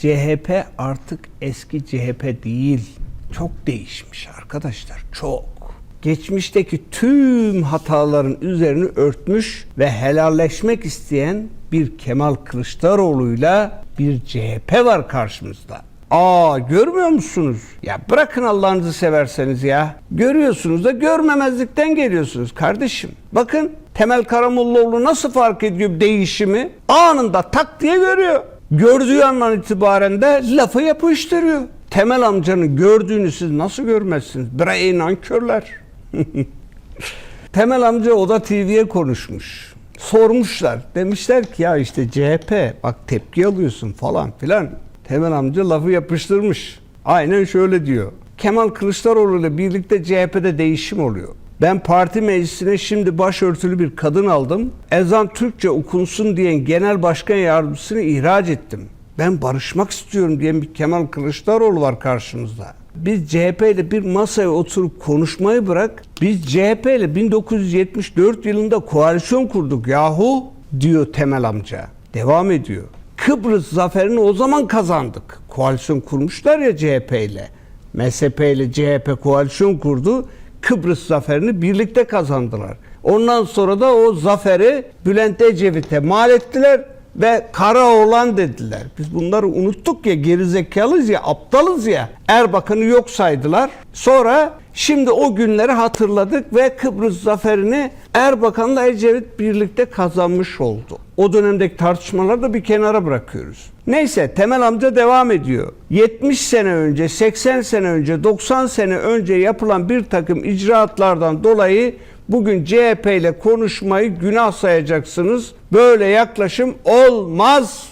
CHP artık eski CHP değil. Çok değişmiş arkadaşlar, çok. Geçmişteki tüm hataların üzerini örtmüş ve helalleşmek isteyen bir Kemal Kılıçdaroğlu'yla bir CHP var karşımızda. Aa görmüyor musunuz? Ya bırakın Allah'ınızı severseniz ya. Görüyorsunuz da görmemezlikten geliyorsunuz kardeşim. Bakın Temel Karamollaoğlu nasıl fark ediyor değişimi? Anında tak diye görüyor. Gördüğü andan itibaren de lafı yapıştırıyor. Temel amcanın gördüğünü siz nasıl görmezsiniz? Bre nankörler. Temel amca Oda TV'ye konuşmuş. Sormuşlar. Demişler ki ya işte CHP bak tepki alıyorsun falan filan. Temel amca lafı yapıştırmış. Aynen şöyle diyor. Kemal Kılıçdaroğlu ile birlikte CHP'de değişim oluyor. Ben parti meclisine şimdi başörtülü bir kadın aldım. Ezan Türkçe okunsun diyen genel başkan yardımcısını ihraç ettim. Ben barışmak istiyorum diyen bir Kemal Kılıçdaroğlu var karşımızda. Biz CHP ile bir masaya oturup konuşmayı bırak. Biz CHP ile 1974 yılında koalisyon kurduk yahu diyor Temel amca. Devam ediyor. Kıbrıs zaferini o zaman kazandık. Koalisyon kurmuşlar ya CHP ile. MSP ile CHP koalisyon kurdu. Kıbrıs zaferini birlikte kazandılar. Ondan sonra da o zaferi Bülent Ecevit'e mal ettiler ve kara oğlan dediler. Biz bunları unuttuk ya gerizekalıyız ya aptalız ya. Erbakan'ı yok saydılar. Sonra şimdi o günleri hatırladık ve Kıbrıs zaferini Erbakan'la Ecevit birlikte kazanmış oldu. O dönemdeki tartışmaları da bir kenara bırakıyoruz. Neyse Temel amca devam ediyor. 70 sene önce, 80 sene önce, 90 sene önce yapılan bir takım icraatlardan dolayı bugün CHP ile konuşmayı günah sayacaksınız. Böyle yaklaşım olmaz.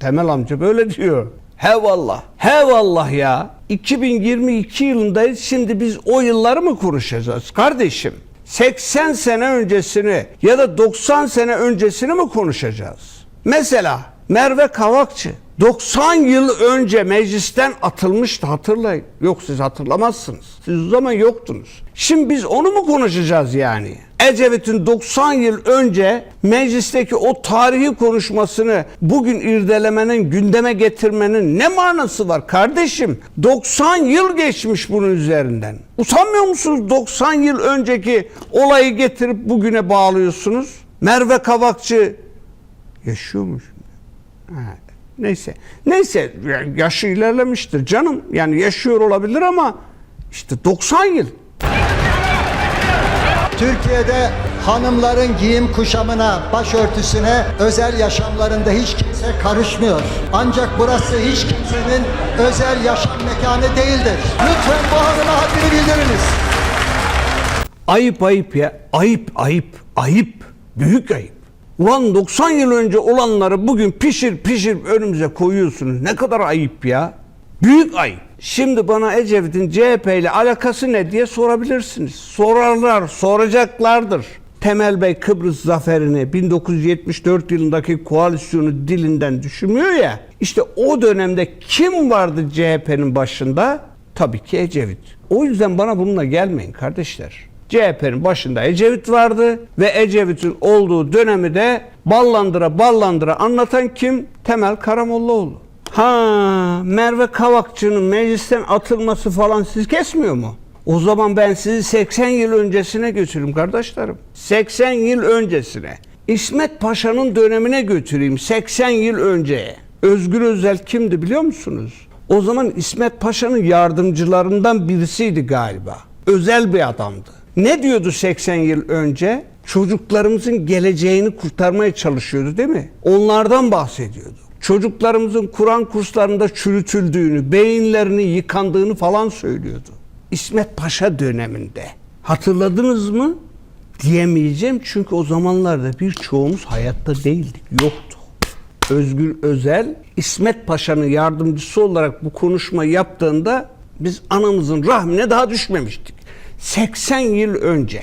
Temel amca böyle diyor. He vallah. He vallah ya. 2022 yılındayız. Şimdi biz o yılları mı konuşacağız kardeşim? 80 sene öncesini ya da 90 sene öncesini mi konuşacağız? Mesela Merve Kavakçı 90 yıl önce meclisten atılmıştı hatırlayın. Yok siz hatırlamazsınız. Siz o zaman yoktunuz. Şimdi biz onu mu konuşacağız yani? Ecevit'in 90 yıl önce meclisteki o tarihi konuşmasını bugün irdelemenin, gündeme getirmenin ne manası var kardeşim? 90 yıl geçmiş bunun üzerinden. Utanmıyor musunuz 90 yıl önceki olayı getirip bugüne bağlıyorsunuz? Merve Kavakçı yaşıyor mu şimdi? Ha, neyse. Neyse ya- yaşı ilerlemiştir canım. Yani yaşıyor olabilir ama işte 90 yıl. Türkiye'de hanımların giyim kuşamına, başörtüsüne, özel yaşamlarında hiç kimse karışmıyor. Ancak burası hiç kimsenin özel yaşam mekanı değildir. Lütfen bu hanıma haddini bildiriniz. Ayıp ayıp ya. Ayıp ayıp ayıp. Büyük ayıp. Ulan 90 yıl önce olanları bugün pişir pişir önümüze koyuyorsunuz. Ne kadar ayıp ya. Büyük ayıp. Şimdi bana Ecevit'in CHP ile alakası ne diye sorabilirsiniz. Sorarlar, soracaklardır. Temel Bey Kıbrıs zaferini 1974 yılındaki koalisyonu dilinden düşürmüyor ya. İşte o dönemde kim vardı CHP'nin başında? Tabii ki Ecevit. O yüzden bana bununla gelmeyin kardeşler. CHP'nin başında Ecevit vardı ve Ecevit'in olduğu dönemi de ballandıra ballandıra anlatan kim? Temel Karamollaoğlu. Ha Merve Kavakçı'nın meclisten atılması falan siz kesmiyor mu? O zaman ben sizi 80 yıl öncesine götüreyim kardeşlerim. 80 yıl öncesine. İsmet Paşa'nın dönemine götüreyim 80 yıl önceye. Özgür Özel kimdi biliyor musunuz? O zaman İsmet Paşa'nın yardımcılarından birisiydi galiba. Özel bir adamdı. Ne diyordu 80 yıl önce? Çocuklarımızın geleceğini kurtarmaya çalışıyordu değil mi? Onlardan bahsediyordu. Çocuklarımızın Kur'an kurslarında çürütüldüğünü, beyinlerini yıkandığını falan söylüyordu. İsmet Paşa döneminde. Hatırladınız mı? Diyemeyeceğim çünkü o zamanlarda birçoğumuz hayatta değildik, yoktu. Özgür Özel İsmet Paşa'nın yardımcısı olarak bu konuşma yaptığında biz anamızın rahmine daha düşmemiştik. 80 yıl önce.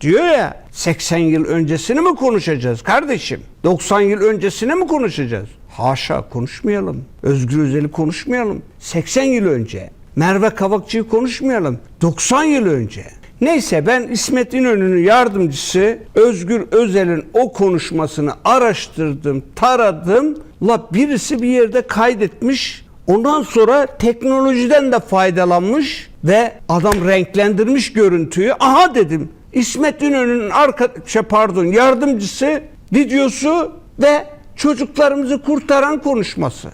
Diyor ya 80 yıl öncesini mi konuşacağız kardeşim? 90 yıl öncesini mi konuşacağız? Haşa konuşmayalım. Özgür Özel'i konuşmayalım. 80 yıl önce. Merve Kavakçı'yı konuşmayalım. 90 yıl önce. Neyse ben İsmet İnönü'nün yardımcısı Özgür Özel'in o konuşmasını araştırdım, taradım. La birisi bir yerde kaydetmiş. Ondan sonra teknolojiden de faydalanmış ve adam renklendirmiş görüntüyü. Aha dedim. İsmet İnönü'nün arka şey pardon yardımcısı videosu ve çocuklarımızı kurtaran konuşması.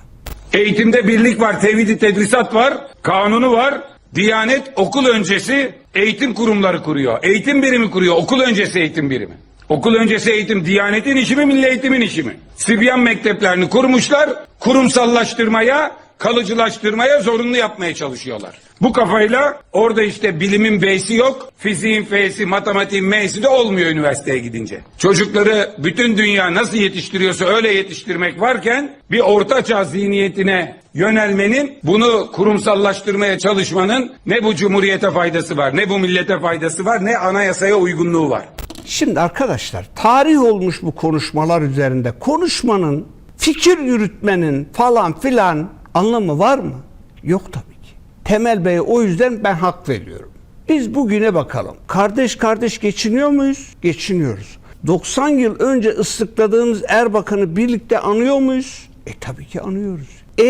Eğitimde birlik var, tevhid tedrisat var, kanunu var. Diyanet okul öncesi eğitim kurumları kuruyor. Eğitim birimi kuruyor, okul öncesi eğitim birimi. Okul öncesi eğitim Diyanet'in işi mi, Milli Eğitim'in işi mi? Sibyan mekteplerini kurmuşlar, kurumsallaştırmaya, kalıcılaştırmaya zorunlu yapmaya çalışıyorlar. Bu kafayla orada işte bilimin V'si yok, fiziğin F'si, matematiğin M'si de olmuyor üniversiteye gidince. Çocukları bütün dünya nasıl yetiştiriyorsa öyle yetiştirmek varken bir ortaçağ zihniyetine yönelmenin, bunu kurumsallaştırmaya çalışmanın ne bu cumhuriyete faydası var, ne bu millete faydası var, ne anayasaya uygunluğu var. Şimdi arkadaşlar tarih olmuş bu konuşmalar üzerinde. Konuşmanın, fikir yürütmenin falan filan anlamı var mı? Yok tabii ki. Temel Bey'e o yüzden ben hak veriyorum. Biz bugüne bakalım. Kardeş kardeş geçiniyor muyuz? Geçiniyoruz. 90 yıl önce ıslıkladığımız Erbakan'ı birlikte anıyor muyuz? E tabii ki anıyoruz. E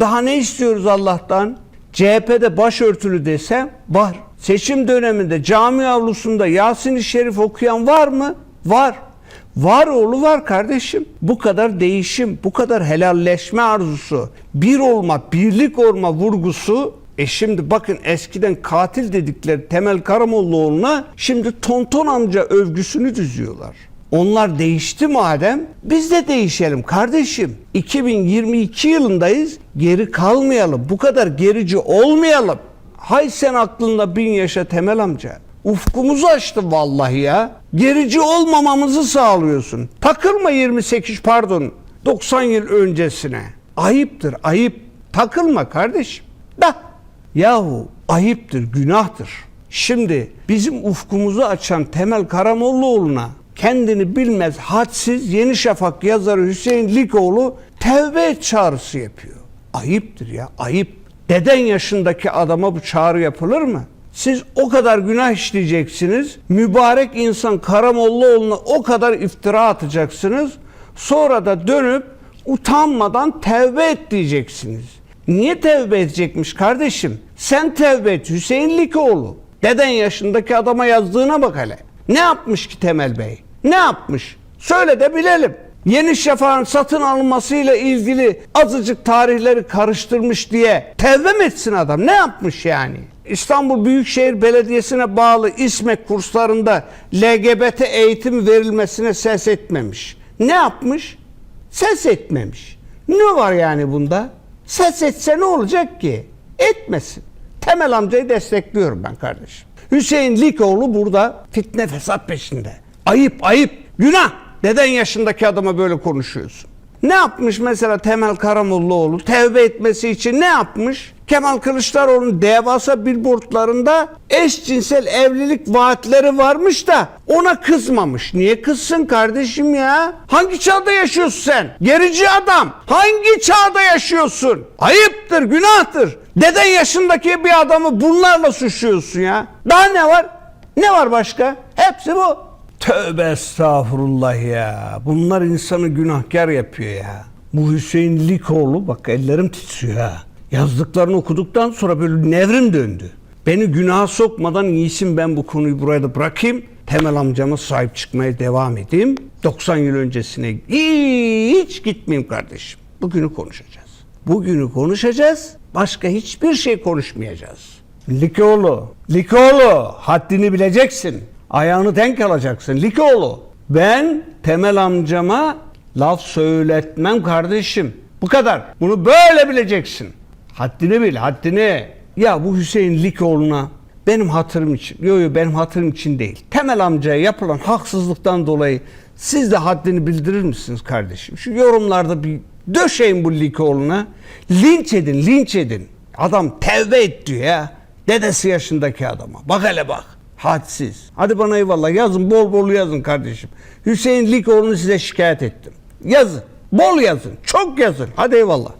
daha ne istiyoruz Allah'tan? CHP'de başörtülü desem var. Seçim döneminde cami avlusunda Yasin-i Şerif okuyan var mı? Var. Var oğlu var kardeşim. Bu kadar değişim, bu kadar helalleşme arzusu, bir olma, birlik olma vurgusu e şimdi bakın eskiden katil dedikleri Temel Karamollaoğlu'na şimdi Tonton amca övgüsünü düzüyorlar. Onlar değişti madem biz de değişelim kardeşim. 2022 yılındayız. Geri kalmayalım. Bu kadar gerici olmayalım. Hay sen aklında bin yaşa Temel amca. Ufkumuzu açtın vallahi ya. Gerici olmamamızı sağlıyorsun. Takılma 28 pardon 90 yıl öncesine. Ayıptır ayıp. Takılma kardeşim. Da yahu ayıptır günahtır. Şimdi bizim ufkumuzu açan Temel Karamollaoğlu'na kendini bilmez hadsiz Yeni Şafak yazarı Hüseyin Likoğlu tevbe çağrısı yapıyor. Ayıptır ya ayıp. Deden yaşındaki adama bu çağrı yapılır mı? Siz o kadar günah işleyeceksiniz. Mübarek insan Karamollaoğlu'na o kadar iftira atacaksınız. Sonra da dönüp utanmadan tevbe et diyeceksiniz. Niye tevbe edecekmiş kardeşim? Sen tevbe et Hüseyin Likoğlu. Deden yaşındaki adama yazdığına bak hele. Ne yapmış ki Temel Bey? Ne yapmış? Söyle de bilelim. Yeni Şafak'ın satın alınmasıyla ilgili azıcık tarihleri karıştırmış diye tevbe mi etsin adam? Ne yapmış yani? İstanbul Büyükşehir Belediyesi'ne bağlı İSMEK kurslarında LGBT eğitim verilmesine ses etmemiş. Ne yapmış? Ses etmemiş. Ne var yani bunda? Ses etse ne olacak ki? Etmesin. Temel amcayı destekliyorum ben kardeşim. Hüseyin Likoğlu burada fitne fesat peşinde. Ayıp ayıp. Günah. Neden yaşındaki adama böyle konuşuyorsun? Ne yapmış mesela Temel Karamollaoğlu? Tevbe etmesi için ne yapmış? Kemal Kılıçdaroğlu'nun devasa billboardlarında eşcinsel evlilik vaatleri varmış da ona kızmamış. Niye kızsın kardeşim ya? Hangi çağda yaşıyorsun sen? Gerici adam. Hangi çağda yaşıyorsun? Ayıptır, günahtır. Deden yaşındaki bir adamı bunlarla suçluyorsun ya. Daha ne var? Ne var başka? Hepsi bu. Tövbe estağfurullah ya. Bunlar insanı günahkar yapıyor ya. Bu Hüseyin Likoğlu bak ellerim titriyor ha. Yazdıklarını okuduktan sonra böyle nevrim döndü. Beni günaha sokmadan iyisin ben bu konuyu buraya da bırakayım. Temel amcama sahip çıkmaya devam edeyim. 90 yıl öncesine hiç gitmeyeyim kardeşim. Bugünü konuşacağız. Bugünü konuşacağız. Başka hiçbir şey konuşmayacağız. Likoğlu, Likoğlu haddini bileceksin. Ayağını denk alacaksın. Likoğlu. Ben Temel amcama laf söyletmem kardeşim. Bu kadar. Bunu böyle bileceksin. Haddini bil, haddini. Ya bu Hüseyin Likoğlu'na benim hatırım için, yok yok benim hatırım için değil. Temel amcaya yapılan haksızlıktan dolayı siz de haddini bildirir misiniz kardeşim? Şu yorumlarda bir döşeyin bu Likoğlu'na. Linç edin, linç edin. Adam tevbe et diyor ya. Dedesi yaşındaki adama. Bak hele bak. Hadsiz. Hadi bana eyvallah yazın bol bol yazın kardeşim. Hüseyin Likoğlu'nu size şikayet ettim. Yazın. Bol yazın. Çok yazın. Hadi eyvallah.